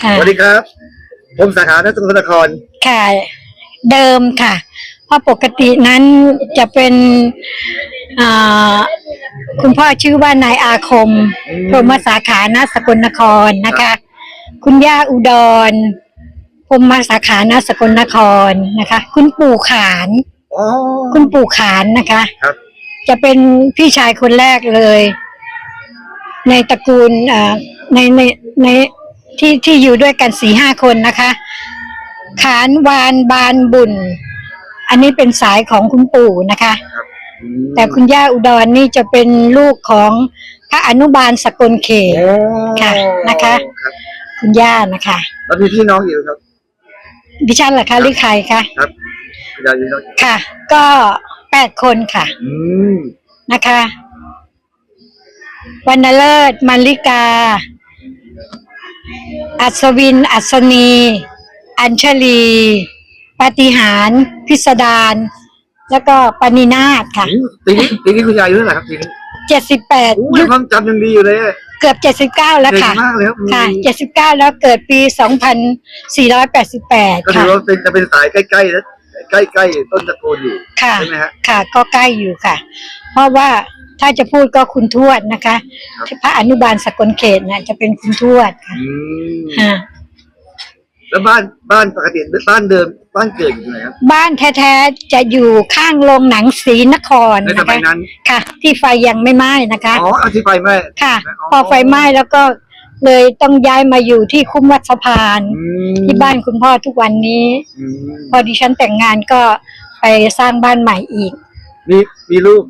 ค่ะสวัสดีครับ ผมสาขานักสกุลนครค่ะเดิมค่ะ เพราะปกตินั้นจะเป็นอ่าคุณพ่อชื่อว่านายอาคมอืมพรหมสาขานาสกลนครนะคะ คุณย่าอุดรพรหมสาขานาสกลนครนะคะ คุณปู่ขานอ๋อคุณปู่ขานนะคะครับจะเป็นพี่ชายคนแรกเลย ในตระกูลเอ่อในในใน ที่ที่อยู่ด้วยกันสี่ห้าคนนะคะ ขานวานบานบุญ อันนี้เป็นสายของคุณปู่นะคะอืมแต่คุณย่าอุดรนี่จะเป็นลูกของพระอนุบาลสกลเขตโอ้ค่ะนะคะครับคุณย่านะคะแล้วมีพี่น้องอยู่ครับดิฉันเหรอคะหรือใครคะครับคุณยายมีน้องค่ะ ก็แปดคนค่ะอืมนะคะวรรณเลิศมาริกา อัศวิน อัศนี อัญชลีปาฏิหารย์พิสดาร แล้วก็ปณินาถค่ะอืมปีนี้ปีนี้คุณยายอายุเท่าไหร่ครับปีนี้เจ็ดสิบแปด โอ้ยความจำยังดีอยู่เลยอะเกือบเจ็ดสิบเก้าแล้วเก่งค่ะ มากเลยครับค่ะอืมเจ็ดสิบเก้าแล้วเกิดปีสองพันสี่ร้อยแปดสิบแปดก็ถืค่ะ อว่าเป็นจะเป็นสายใกล้ๆนะใกล้ๆต้นตระกูลอยู่ค่ะ ใช่ไหมฮะ ค่ะ ก็ใกล้อยู่ค่ะ เพราะว่า ถ้าจะพูดก็คุณทวดนะคะครับพระอนุบาลสกลเขตนะจะเป็นคุณทวดค่ะอืมค่ะแล้วบ้านบ้านปกติบ้านเดิม บ้านเกิดอยู่ที่ไหนครับบ้านแท้ๆจะอยู่ข้างโรงหนังศรีนครในสนะมัคะยนั้นค่ะ ที่ไฟยังไม่ไหม้นะคะ อ๋อเอาที่ไฟไหม้ค่ะอ๋อพอไฟไหม้แล้วก็เลยต้องย้ายมาอยู่ที่คุ้มวัดสะพานอืมที่บ้านคุณพ่อทุกวันนี้อืมพอดิฉันแต่งงานก็ไปสร้างบ้านใหม่อีก มีมีลูก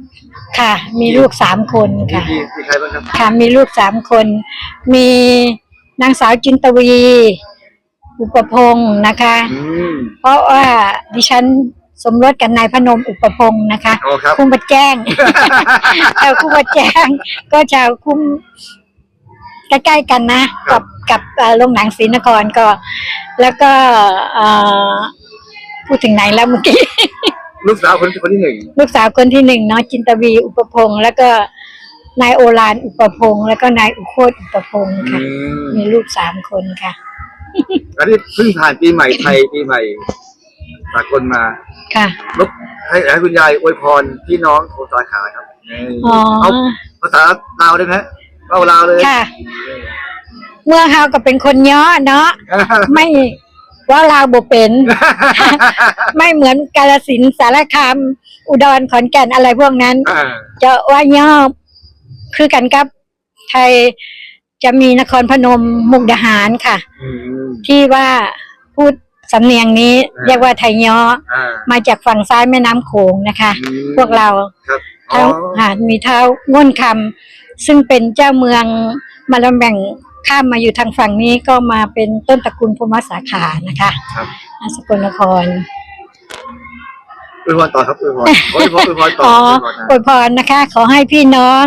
ค่ะ มีลูกสามคนมีค่ะ มีมีใครบ้างครับค่ะมีลูกสามคน มีนางสาวจินตวี อุปพงศ์นะคะ อืม เพราะว่าดิฉันสมรสกับนายพนมอุปพงศ์นะคะอ๋อครับ คุ้มบัดแจ้ง ชาวคุ้มบัดแจ้ง ก็ชาวคุ้มใกล้ๆกันนะ ครักับบ กับเอ่อโรงหนังศรีนครก็ แล้วก็เอ่อพูดถึงไหนแล้วเมื่อกี้ ลูกสาวคนคนที่หนึ่งลูกสาวคนที่หนึ่งเนาะจินตวีอุปพงศ์แล้วก็นายโอฬารอุปพงศ์แล้วก็นายอุโคตอุปพงศ์อืค่ะมมีลูกสามคนค่ะอันนี้เพิ่งผ่านปีใหม่ไทยปีใหม่สากลมาค่ะลบให้ให้คุณยายอวยพรพี่น้องโทสาขาครับอ๋อเอาภาษาลาวได้ไหมเอาลาวเลยค่ะ เมื่อเฮาก็เป็นคนย่อเนาะไม่ ว่าลาวบ่เป็น ไม่เหมือนกาลสินธุ์สารคาม อุดรขอนแก่นอะไรพวกนั้น อ่า จะว่าย่อคือกันกับ ไทยจะมีนครพนมมุกดาหารค่ะ อืม ที่ว่าพูดสำเนียงนี้ อ่า เรียกว่าไทยย่ออ่ามาจากฝั่งซ้ายแม่น้ำโขงนะคะ อืมพวกเราครับอ๋อเท้าหาดมีเท้าง่นคำซึ่งเป็นเจ้าเมืองมาลำแบ่ง ข้ามมาอยู่ทางฝั่งนี้ก็มาเป็นต้นตระกูลพรหมสาขานะคะครับอ่าสกลนครอวยพรต่อครับอวยพรอวยพรอวยพรต่ออ๋ออวยพรนะอวยพรนะคะ ขอให้พี่น้อง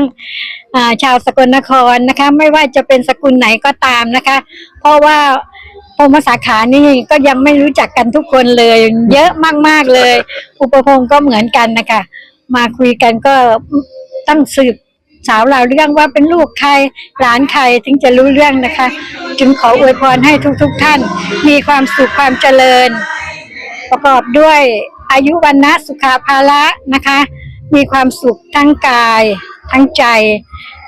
อ่าชาวสกลนครนะคะ ไม่ว่าจะเป็นสกุลไหนก็ตามนะคะ เพราะว่าพรหมสาขานี่ก็ยังไม่รู้จักกันทุกคนเลย เยอะมากๆเลย อุปพงศ์ก็เหมือนกันนะคะ มาคุยกันก็ต้องสืบ สาวเราวเรื่องว่าเป็นลูกใครหลานใครถึงจะรู้เรื่องนะคะ จึงขออวยพรให้ทุกๆทท่าน มีความสุขความเจริญ ประกอบด้วยอายุวันนะสุขาภาระนะคะ มีความสุขทั้งกาย ทั้งใจ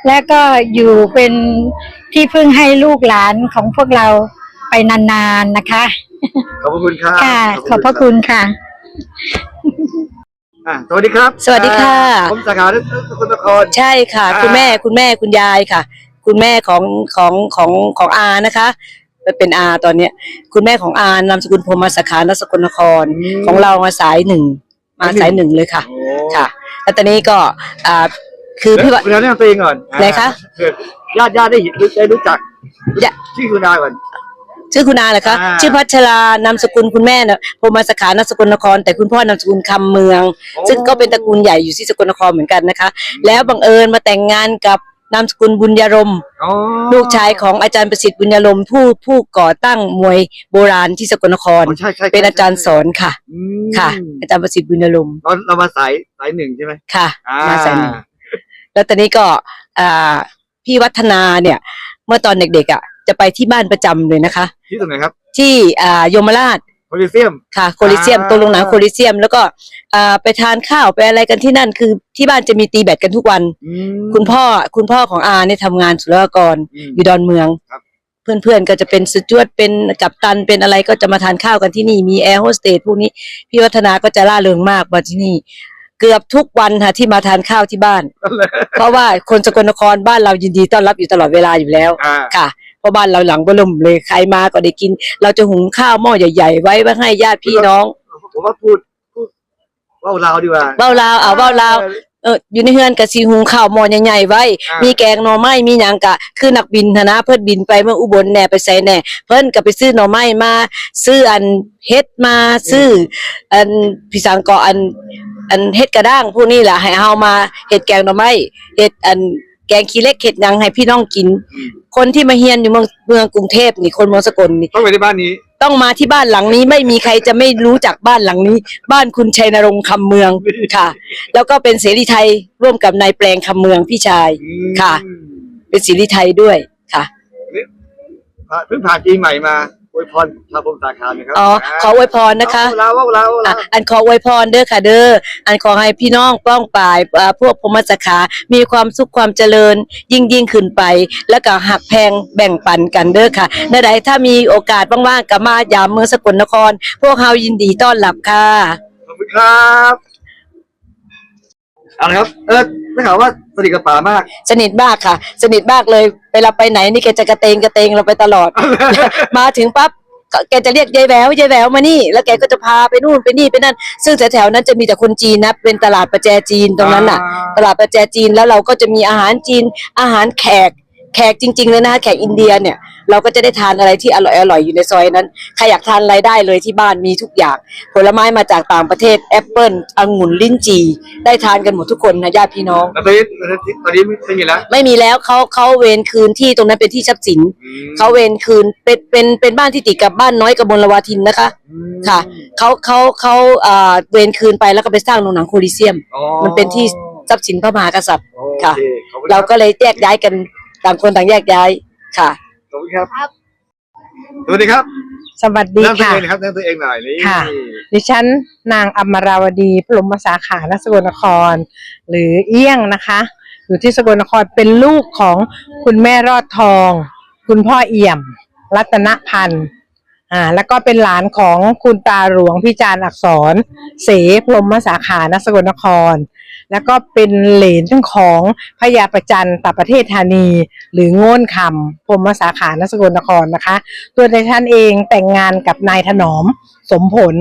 และก็อยู่เป็นที่พึ่งให้ลูกหลานของพวกเราไปนานๆนะคะ ขอบพระคุณครับ ค่ะ ขอบพระคุณค่ะ อะสวัสดีครับสวัสดีค่ะ อ่าผมสาขานักสกุลนครใช่ค่ะ อ่า คุณแม่คุณแม่คุณยายค่ะ คุณแม่ของของของของอานะคะเป็นอาตอนเนี้ย คุณแม่ของอานามสกุลพรหมสาขานสกลนคร ของเรามาสายหนึ่งมาสายหนึ่งเลยค่ะโอ้ค่ะ แล้วตอนนี้ก็อ่าคือพี่ว่าคุณยายแนะนำตัวเองก่อนไหนคะ เผื่อญาติญาติได้เห็นได้รู้จักอย่าชื่อคุณนายก่อน ชื่อคุณอาเหรอคะ อ่า ชื่อพัชรานามสกุลคุณแม่นะพรหมสาขานสกลนคร แต่คุณพ่อนามสกุลคำเมืองโอ้ซึ่งก็เป็นตระกูลใหญ่อยู่ที่สกลนครเหมือนกันนะคะ แล้วบังเอิญมาแต่งงานกับนามสกุลบุญยรม อ๋อลูกชายของอาจารย์ประสิทธิ์บุญยลมผู้ผู้ก่อตั้งมวยโบราณที่สกลนคร อ๋อใช่ใช่เป็นอาจารย์สอนค่ะ อืมค่ะ อาจารย์ประสิทธิ์บุญยลมเราเรามาสายสายหนึ่งใช่ไหมค่ะ อ่ามาสายหนึ่ง แล้วตอนนี้ก็อ่าพี่วัฒนาเนี่ย เมื่อตอนเด็กๆอะ จะไปที่บ้านประจำเลยนะคะ ที่ตรงไหนครับที่อ่ายมราชโพลิเซียม ค่ะโคลิเซียมอ่า ตรงโรงหนังโคลิเซียม แล้วก็อ่าไปทานข้าวไปอะไรกันที่นั่นคือที่บ้านจะมีตีแบดกันทุกวัน อืมคุณพ่อคุณพ่อของอาเนี่ยทำงานศุลกากรอืมอยู่ดอนเมือง ครับ เพื่อนๆ ก็จะเป็นสจวตเป็นกัปตันเป็นอะไรก็จะมาทานข้าวกันที่นี่ มีแอร์โฮสเตสพวกนี้ พี่วัฒนาก็จะล่าเริงมากมาที่นี่ เกือบทุกวันค่ะที่มาทานข้าวที่บ้าน เพราะว่าคนสกลนครบ้านเรายินดีต้อนรับอยู่ตลอดเวลาอยู่แล้ว อ่า ค่ะเพ ราะบ้านเราหลังเบล่มเลยใครมาก็ได้กิน เราจะหุงข้าวหม้อใหญ่ๆไว้ไว้ให้ญาติพี่น้อง ผมว่าพูดพูดเว่าเราวดีกว่า เบ้าลาวเอาเบ้าลาวเอออยู่ในเฮือนกับสีหุงข้าวหม้อใหญ่ๆไว้ อ่ามี มีแกงหน่อไม้มีหยังกะ คือนักบินธนะเพิ่นบินไปเมื่ออุบลแหน่ไปใส่แหน่เพิ่นก็ไปซื้อหน่อไม้มา ซื้ออันเฮ็ดมาซื้อ อันพี่สังก็อัน อันเฮ็ดกระด้างพวกนี้แหละให้เฮามาเฮ็ดแกงหน่อไม้เฮ็ดอัน แกงขี้เหล็กเฮ็ดหยังให้พี่น้องกิน คนที่มาเฮียนอยู่เมืองเมืองกรุงเทพนี่คนเมืองสกลนี่ต้องไปที่บ้านนี้ ต้องมาที่บ้านหลังนี้ไม่มีใครจะไม่รู้จักบ้านหลังนี้ บ้านคุณชัยนรงค์คำเมืองค่ะ แล้วก็เป็นเสรีไทยร่วมกับนายแปลงคำเมืองพี่ชายอืมค่ะ เป็นเสรีไทยด้วยค่ะเพิ่งผ่านปีใหม่มา อวยพรชาวพรมสาขาเนี่ยครัอ๋อขออวยพรนะคะ เอาเราเอาเราเอาอะเราอันขออวยพรเด้อค่ะเด้อ อันขอให้พี่น้องป้องปายอ่าพวกพรหมสาขา มีความสุขความเจริญ ยิ่งยิ่งขึ้นไป แล้วก็หักแพงแบ่งปันกันเด้อค่ะในใดถ้ามีโอกาสว่างๆก็มายามเมืองสกลนคร พวกเฮายินดีต้อนรับค่ะ ขอบคุณครับ เอาละครับ เออได้ข่าวว่าสนิทกับป๋ามาก สนิทมากค่ะ สนิทมากเลยเวลาไปไหนนี่แกจะกระเตงกระเตงเราไปตลอด มาถึงปั๊บก็แกจะเรียกยายแหววยายแหววมานี่ แล้วแกก็จะพาไปนู่นไปนี่ไปนั่น ซึ่งแถวๆนั้นจะมีแต่คนจีนนะ เป็นตลาดประแจจีนตรงนั้นน่ะ ตลาดประแจจีนแล้วเราก็จะมีอาหารจีน อาหารแขก แขกจริงๆเลยนะคะแขกอินเดียเนี่ยเราก็จะได้ทานอะไรที่อร่อยอร่อยอยู่ในซอยนั้นใครอยากทานอะไรได้เลยที่บ้านมีทุกอย่าง ผลไม้มาจากต่างประเทศแอปเปิลองุ่นลิ้นจี่ได้ทานกันหมดทุกคนนะญาติพี่น้อง แล้วตอนนี้ตอนนี้ไม่มีแล้ว ไม่มีแล้วเขาเขาเวรคืนที่ตรงนั้นเป็นที่ทรัพย์สินอืม เขาเวรคืนเป็นเป็นเป็นบ้านที่ติดกับบ้านน้อยกับมลวาทินนะคะอืมค่ะเขาเขาเขาเอ่อเวรคืนไปแล้วก็ไปสร้างโรงหนังโคลิเซียม อ๋อมันเป็นที่ทรัพย์สินพระมหากษัตริย์ โอค่ะเคขอบคุณคเราบก็เลยแยกย้ายกัน ต่างคนต่างแยกย้ายค่ะ ขอบคุณครับ สวัสดีครับสวัสดีนั่งตัวค่ะ เองนะครับนั่งตัวเองหน่อยนี่ค่ะ ดิฉันนางอมราวดีพรหมสาขาณสกลนคร หรือเอี้ยงนะคะ อยู่ที่สกลนครเป็นลูกของคุณแม่รอดทอง คุณพ่อเอี่ยม รัตนพันธ์อ่าแล้วก็เป็นหลานของคุณตาหลวงพิจารณ์อักษร เสพรหมสาขานสกลนคร แล้วก็เป็นเหลนทั้งของพญาประจันตประเทศธานี หรือโง่นคำพรมสาขานสกลนครนะคะ ตัวดิฉันเองแต่งงานกับนายถนอมสมผล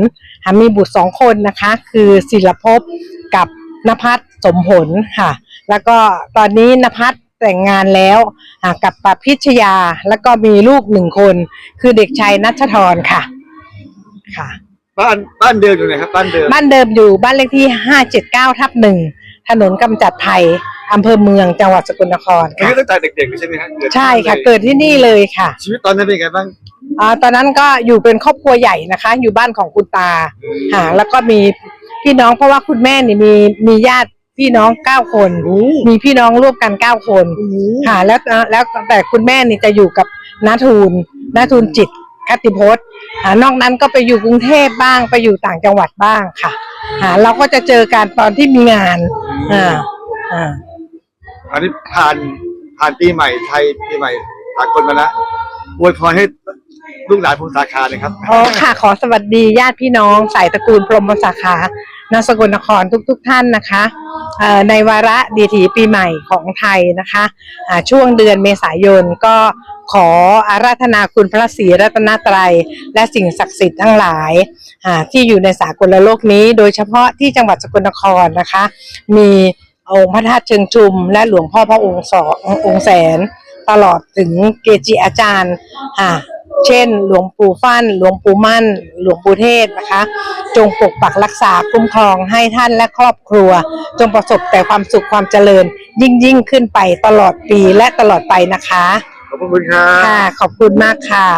มีบุตรสองคนนะคะ คือศิลภพกับนภัสสมผลค่ะ แล้วก็ตอนนี้นภัสแต่งงานแล้วกับปพิชยาแล้วก็มีลูกหนึ่งคน คือเด็กชายนัชทรค่ะค่ะ บ้านบ้านเดิมอยู่ไหนครับบ้านเดิมบ้านเดิมอยู่บ้านเลขที่ห้าเจ็ดเก้าทับหนึ่งถนนกำจัดภัยอำเภอเมืองจังหวัดสกลนครนี่ค่ะตั้งแต่เด็กๆเลยใช่ไหมฮะเกิดใช่ค่ะที่นี่เกิดที่นี่เลยค่ะชีวิตตอนนั้นเป็นไงบ้างอ่าตอนนั้นก็อยู่เป็นครอบครัวใหญ่นะคะ อยู่บ้านของคุณตาค่ะแล้วก็มีพี่น้องเพราะว่าคุณแม่นี่มีมีญาติพี่น้องเก้าคน มีพี่น้องร่วมกันเก้าคนค่ะแล้วแล้วแต่คุณแม่นี่จะอยู่กับนาทูลนาทูลจิต คติพจน์อ่านอกนั้นก็ไปอยู่กรุงเทพบ้างไปอยู่ต่างจังหวัดบ้างค่ะค่ะเราก็จะเจอกันตอนที่มีงานอ่าอ่าอันนี้ผ่านผ่านปีใหม่ไทยปีใหม่สากลมาแล้วอวยพรให้ลูกหลานพรหมสาขาเลยครับอ๋อค่ะขอสวัสดีญาติพี่น้องสายตระกูลพรหมสาขานสกลนครทุกๆทท่านนะคะเอ่อในวาระดีถีปีใหม่ของไทยนะคะอ่าช่วงเดือนเมษายนก็ ขออาราธนาคุณพระศรีรัตนตรัย และสิ่งศักดิ์สิทธิ์ทั้งหลายอ่าที่อยู่ในสากลโลกนี้ โดยเฉพาะที่จังหวัดสกลนครนะคะ มีองค์พระธาตุเชิงชุม และหลวงพ่อพระองค์สององค์แสน ตลอดถึงเกจิอาจารย์อ่าเช่น หลวงปู่ฟั่น หลวงปู่มั่น หลวงปู่เทศนะคะ จงปกปักรักษาคุ้มครองให้ท่านและครอบครัว จงประสบแต่ความสุขความเจริญ ยิ่งยิ่งขึ้นไปตลอดปีและตลอดไปนะคะ ขอบคุณครับ ค่ะ ขอบคุณมากค่ะ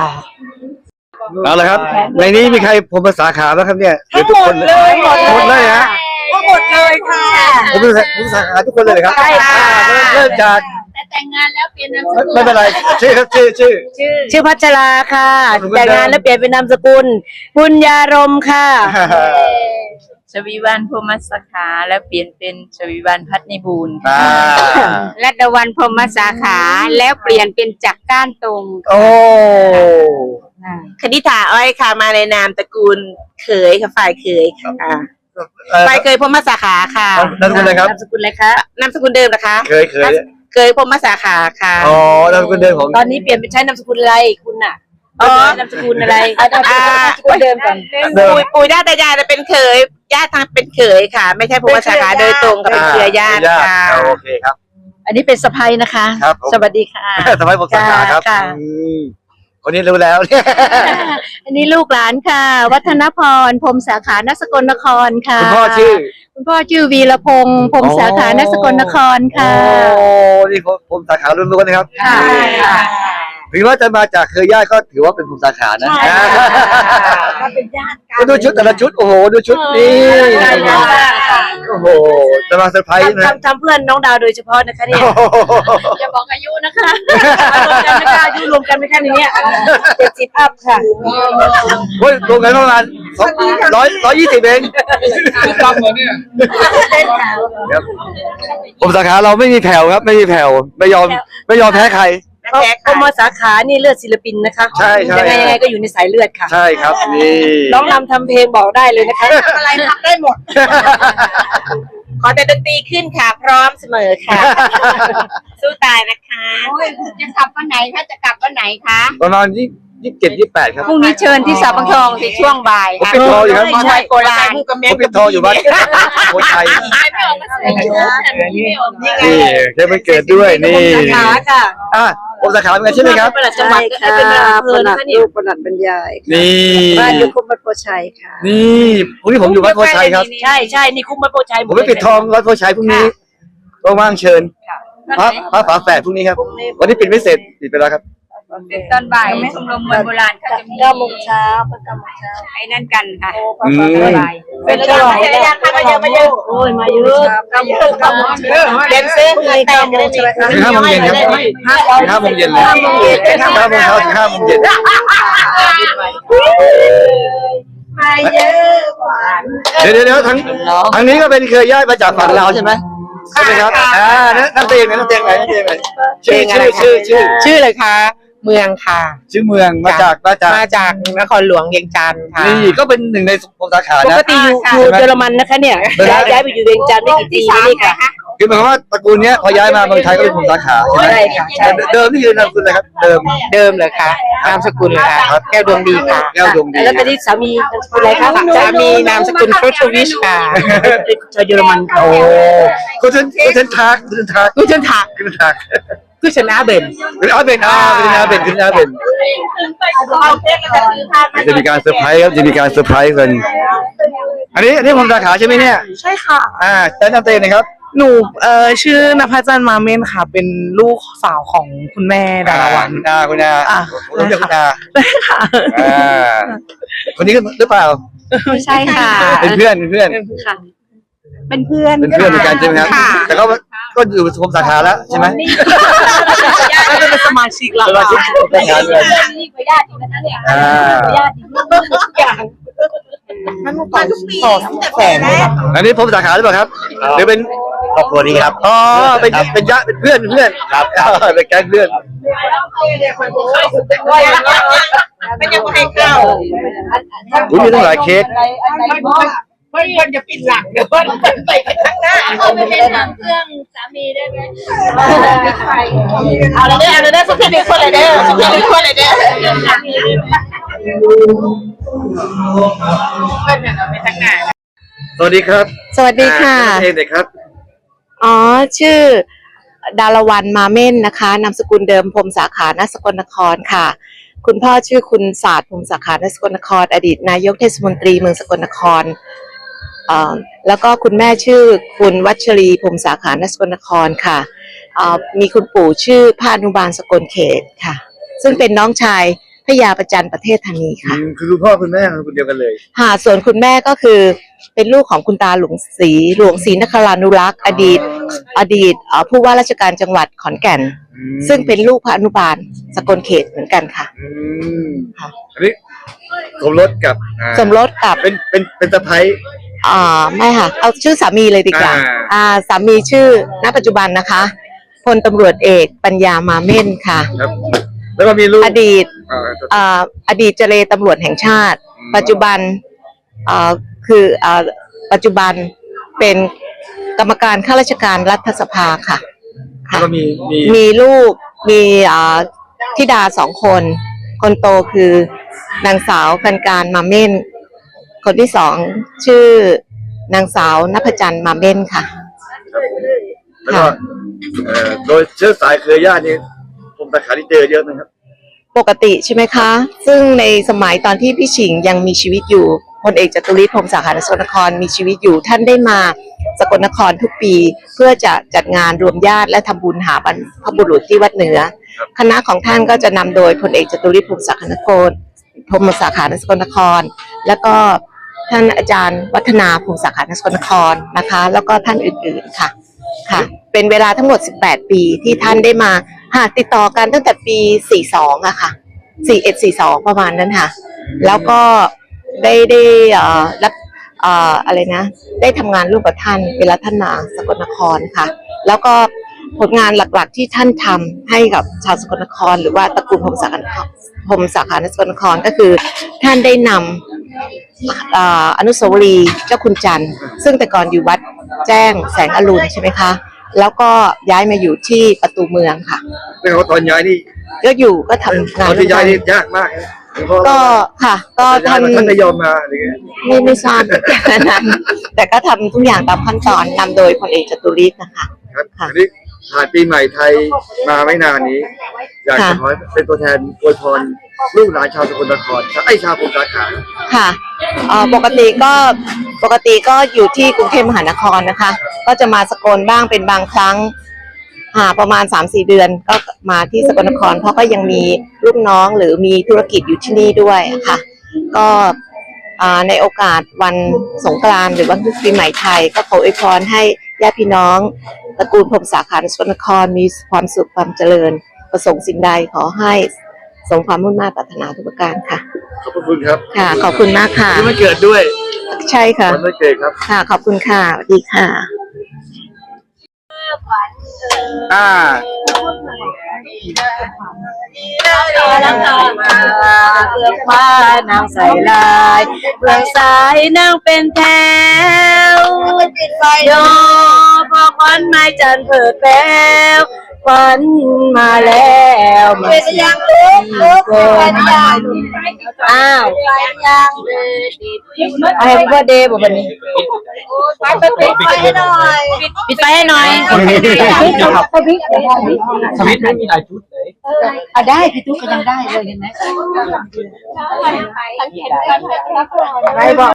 เอาละครับ ในนี้มีใครพรหมสาขาบ้างครับเนี่ยทั้งหมดเลยหมดหมดเลยฮะทั้งหมดเลยค่ะผมเป็นพรหมสาขาทุกคนเลยเหรอครับใช่ค่ะอ่าเริ่มเริ่มจากแต่แต่งงงานแล้วเปลี่ยนนามสกุลไม่เป็นไรชื่อครับชื่อชื่อชื่อพัชราค่ะนามสกุลแต่งงานเดิมแล้วเปลี่ยนเป็นนามสกุลบุญญารมค่ะ ชวีวันพรหมสาขาแล้วเปลี่ยนเป็นชวีวันพัฒนิบูรณ์อ่าและดวันพรหมสาขาแล้วเปลี่ยนเป็นจักรก้านตรงโอ้คณิษฐาอ้อยค่ะมาในนามตระกูลเขยค่ะฝ่ายเขยค่ะเอ่อ ฝ่ายเขยพรหมสาขาค่ะนามสกุลอะไรครับ นามสกุลอะไรคะนามสกุลเดิมนะคะเคยเคยเขยพรหมสาขาค่ะอ๋อนามสกุลเดิมของตอนนี้เปลี่ยนเป็นใช้นามสกุลอะไรคุณน่ะอ๋อนามสกุลอะไรนามสกุลเดิมก่อนเดิมปู่ปู่ย่าตายายจะเป็นเขย ญาติทางเป็นเขยค่ะ ไม่ใช่พรหมสาขาโดยตรงค่ะเป็นเครือญาติค่ะ โอเคครับ อันนี้เป็นสะพายนะคะ ครับผม สวัสดีค่ะทำไมผมสาขาครับค่ะ อืมคนนี้รู้แล้วเนี่ยอันนี้ลูกหลานค่ะ วัฒนพรพรหมสาขานสกลนครค่ะคุณพ่อชื่อ คุณพ่อชื่อวีรพงศ์พรหมสาขานสกลนครค่ะ โอ้นี่ผมผมสาขาล้วนๆนะครับค่ะ ถึงว่าจะมาจากเครือญาติก็ถือว่าเป็นผมสาขานะเป็นญาติกัก็ดูชุดแต่ละชุดโอ้โหดูชุดนี่ใช่ค่ะโอ้โหจะมาเซอร์ไพรส์นะทำทำเพื่อนน้องดาวโดยเฉพาะนะคะเนี่ยโอ้โหอย่าบอกอายุนะคะรวมกันไม่ได้อายุรวมกันไม่แค่นี้เจ็ดสิบอัพค่ะ เฮ้ยรวมกันประมาณสองร้อยร้อยยี่สิบเองครับผมสาขาเราไม่มีแผ่วครับ ไม่มีแผ่วไม่ยอมไม่ยอมแพ้ใคร เพราะเพราะมสาขานี่เลือดศิลปินนะคะใช่ใช่ ยังไงยังไงก็อยู่ในสายเลือดค่ะใช่ครับนี่ ร้องนำทำเพลงบอกได้เลยนะคะอะไรทำได้หมด ขอแต่ดนตรีขึ้นค่ะ พร้อมเสมอค่ะ สู้ตายนะคะโอ้ยจะกลับวันไหนคะจะกลับวันไหนคะประมาณยี่ยี่สิบเจ็ดยี่สิบแปดครับ พรุ่งนี้เชิญที่สาบังทองในช่วงบ่ายผมค่ะปิดทองอยู่ครับ มอไซค์โบราณผมปิดทองอยู่บ้านโคชัยไม่ออกมาใส่ชุดไม่ออกมานี่เทปมันเกิดด้วยนี่ สาขาค่ะ อะ ผมสาขาเป็นไงใช่ไหมครับ ประหลัดจังหวัดนะคะเป็นอำเภอนะคะเนี่ยประหลัดบรรยายนี่บ้านยุคมบัตโพชัยค่ะ นี่พรุ่งนี้ผมอยู่วัดโพชัยครับ ใช่ใช่นี่คุ้มมาโปรชัยหผมไม่ปิดทองวัดโพชัยพรุ่งนี้ว่างๆเชิญพระพระฝาแฝดพรุ่งนี้ครับ วันนี้ปิดไม่เสร็จปิดไปแล้วครับ ตอนบ่ายชมรมมวยโบราณเขาจะมีเก้าโมงเช้าเพื่อเก้าโมงเช้าไอ้นั่นกันค่ะอืมเป็นฉลองมาเยอะมาเยอะมาเยอะโอ้ยมาเยอะเดนเซอร์เหงื่อแตกกันเลยถึงห้าโมงเย็นครับถึงห้าโมงเย็นเลยห้าโมงเช้าถึงห้าโมงเย็นมาเยอะกว่าเดี๋ยวเดี๋ยวเดี๋ยวทั้งทั้งนี้ก็เป็นเครือญาติมาจากฝั่งลาวใช่ไหมใช่ไหมครับ อ่า นั่นนั่นเตียงไหนนั่นเตียงไหนนั่นเตียงไหนชื่อชื่อชื่อชื่อ ชื่อเลยค่ะ เมืองค่ะ ชื่อเมืองมาจากมาจากมาจากนครหลวงเวียงจันทร์ค่ะนี่ก็เป็นหนึ่งในผมสาขาปนะกติอยู่อยู่เยอรมันนะคะเนี่ยย้ายย้ายไปอยู่เวียงจันทร์ไม่กี่ปีมานี่ค่ะ คือหมายความว่าตระกูลเนี้ยพอย้ายมาเมืองไทยก็เป็นผมสาขาใช่ไหมใช่ค่ะใช่แต่เดิมนี่คือนามสกุลอะไรครับ เดิม เดิมเลยค่ะนามสกุลเลยค่ะครับ แก้วดวงดีค่ะแก้วดวงดีแล้วตอนนี้สามีนามสกุลอะไรคะสามีนามสกุลโคชวิชค่ะชาวเยอรมันค่ะโอ้คุณเชนคุณเชนทักคุณเชนทัก กุชนถักคุณเชนทัก กุชนาเบนคุณอาเบนอ่าคุณอาเบนคุณอาเบนเอาเค้กกันคือค่ะจะมีการเซอร์ไพรส์ครับจะมีการเซอร์ไพรส์กัน อันนี้อันนี้ผมสาขาใช่ไหมเนี่ย ใช่ค่ะ อ่าแนะนำตัวเองหนะครับ หนูเอ่อชื่อนภัสจันทร์มาเม่นค่ะ เป็นลูกสาวของคุณแม่ดาราวันคุณอาคุณอาอะผมรู้จักคุณอาได้ค่ะอ่าคนนี้หรือเปล่าไม่ใช่ค่ะ เป็นเพื่อนเป็นเพื่อน ค่ะ เป็นเพื่อนเป็นเพื่อนเหมือนกันใช่ไหมครับค่ะแต่ก็ ก็อยู่ผมสาขาแล้วใช่ไหมก็จะเป็นสมาชิกแล้วสมาค่ะชิกผมสาขาเลยนี่ก็ญาติอยู่นะคะเนี่ยอ่าญาติอยู่ทุกอย่างมันมาทุกปีแต่แฝงอันนี้ผมสาขาหรือเปล่าครับหรือเป็นครอบครัวนี้ครับอ๋อเป็นเป็นญาติเป็นเพื่อนเป็นเพื่อนครับเป็นแก๊งเพื่อนมันยังไม่ให้เข้าอุ้ยมีตั้งหลายเค้กเพื่อนเพื่อนจะปิดหลังเดี๋ยวเพื่อนเพื่อนไปข้างหน้าเอาไปเป็นนางเครื่องสามีได้ไหมเอาเลยเด้อเอาเลยเด้อสุดที่หนึ่งคนเลยเด้อสุดที่หนึ่งคนเลยเด้อสวัสดีครับสวัสดีค่ะอ่าแนะนำเองหน่อยครับอ๋อชื่อดารวันมาเม่นนะคะนามสกุลเดิมพรหมสาขานสกลนครค่ะ คุณพ่อชื่อคุณศาสตร์พรหมสาขานสกลนคร อดีตนายกเทศมนตรีเมืองสกลนครเอ่อ แล้วก็คุณแม่ชื่อคุณวัชรีพรหมสาขานสกลนครค่ะเอ่อมีคุณปู่ชื่อพานุบาลสกลเขตค่ะ ซึ่งเป็นน้องชายพระยาประจันประเทศธานีค่ะอืมคือคุณพ่อคุณแม่คนเดียวกันเลยค่ะส่วนคุณแม่ก็คือเป็นลูกของคุณตาหลวงศรีหลวงศรีนครานุรักษ์ อดีต อดีตเอ่อผู้ว่าราชการจังหวัดขอนแก่น ซึ่งเป็นลูกพระอนุบาลสกลเขตเหมือนกันค่ะอืมค่ะอันนี้สมรสกับอ่าสมรสกับเป็นเป็นเป็นสะพ้าย อ่าไม่ค่ะ เอาชื่อสามีเลยดีกว่าอ่า อ่าสามีชื่อณปัจจุบันนะคะพลตำรวจเอกปัญญามาเม่นค่ะ ครับ แล้วก็มีลูกอดีตอ่าอ่าอดีตเจรตำรวจแห่งชาติอืมปัจจุบันอ่าคืออ่าปัจจุบันเป็นกรรมการข้าราชการรัฐสภาค่ะ แล้วค่ะก็มีมีมีลูกมีอ่าธิดาสองคน คนโตคือนางสาวกันการมาเม่น คนที่สองชื่อนางสาวนพจันทร์มาเม่นค่ะ แล้วก็เอ่อโดยเชื้อสายเครือญาตินี่ผมสาขาที่เจอเยอะนะครับปกติใช่ไหมคะ ซึ่งในสมัยตอนที่พี่ชิงยังมีชีวิตอยู่พลเอกจตุริศพรหมสาขานสกลนครมีชีวิตอยู่ท่านได้มาสกลนครทุกปี เพื่อจะจัดงานรวมญาติและทำบุญหาบรรพบุรุษที่วัดเหนือ คณะของท่านก็จะนำโดยพลเอกจตุริศพรหมสาขานโกลพรหมสาขานสกลนคร แล้วก็ ท่านอาจารย์วัฒนาพรหมสาขานสกลนครนะคะ แล้วก็ท่านอื่นๆค่ะค่ะ เป็นเวลาทั้งหมด 18 ปีที่ท่านได้มาหาติดต่อกันตั้งแต่ปี 42อะค่ะ 41 42 ประมาณนั้นค่ะ แล้วก็ได้ได้เอ่อรับเอ่ออะไรนะ ได้ทำงานร่วมกับท่าน เวลาท่านมาสกลนครค่ะ แล้วก็ผลงานหลักๆที่ท่านทำให้กับชาวสกลนคร หรือว่าตระกูลพมสาขานพมสาขานสกลนครก็คือ ท่านได้นำเอ่ออนุสาวรีย์เจ้าคุณจันทร์ซึ่งแต่ก่อนอยู่วัดแจ้งแสงอรุณใช่ไหมคะ แล้วก็ย้ายมาอยู่ที่ประตูเมืองค่ะเรื่องของตอนย้ายนี่ก็อยู่ก็ทำตงานอนร่วที่มย้ากัยนนี่ยากมากนะเพราะก็ค่ะ ก็ท่านท่านท่านไม่ยอมมาอะไรเงี้ยไม่ไม่ทราบเหมือนกันนะแต่ก็ทำทุกอย่างตามขั้นตอนนำโดยพลเอกจตุริศนะคะ ครับค่ะ อันนี้ ผ่านปีใหม่ไทยมาไม่นานนี้ อยากจะค่ะขอเป็นตัวแทนอวยพรลูกหลานชาวสกลนครชาวไอ้ชาวภูมิสาขาค่ะเอ่อปกติก็ปกติก็อยู่ที่กรุงเทพมหานครนะคะ ก็จะมาสกลบ้างเป็นบางครั้งหาประมาณ3-4เดือนก็มาที่สกลนคร เพราะก็ยังมีลูกน้องหรือมีธุรกิจอยู่ที่นี่ด้วยค่ะ ก็อ่าในโอกาสวันสงกรานต์หรือวันปีใหม่ไทย ก็ขออวยพรให้ญาติพี่น้อง ตระกูลพรหมสาขาในสกลนครมีความสุขความเจริญ ประสงค์สิ่งใดขอให้สมความมุ่งมั่นปรารถนาทุกประการค่ะ ขอบพระคุณครับค่ะ ขอบคุณมากค่ะ ที่มาเกิดด้วยใช่ค่ะ วันวันเกิดครับ ค่ะ ขอบคุณค่ะสวัสดีค่ะ อ่า เปลือกฟ้านางใส่ลายเปลือกสายนางเป็นแถวโยพอควันไม้จันทร์เผิดแป้วควันมาแล้วมาเป็นยังลูกลูกเป็นยังอ้าวไอ้พ่อเดย์บอกวันนี้ปิดไฟให้หน่อยปิดไฟให้หน่อยสวิตช์ไม่มีหลายชุดเล ยอะได้พี่ตุ๊กก็ยังได้เลยเห็นไหมสังเกตการไม่บอก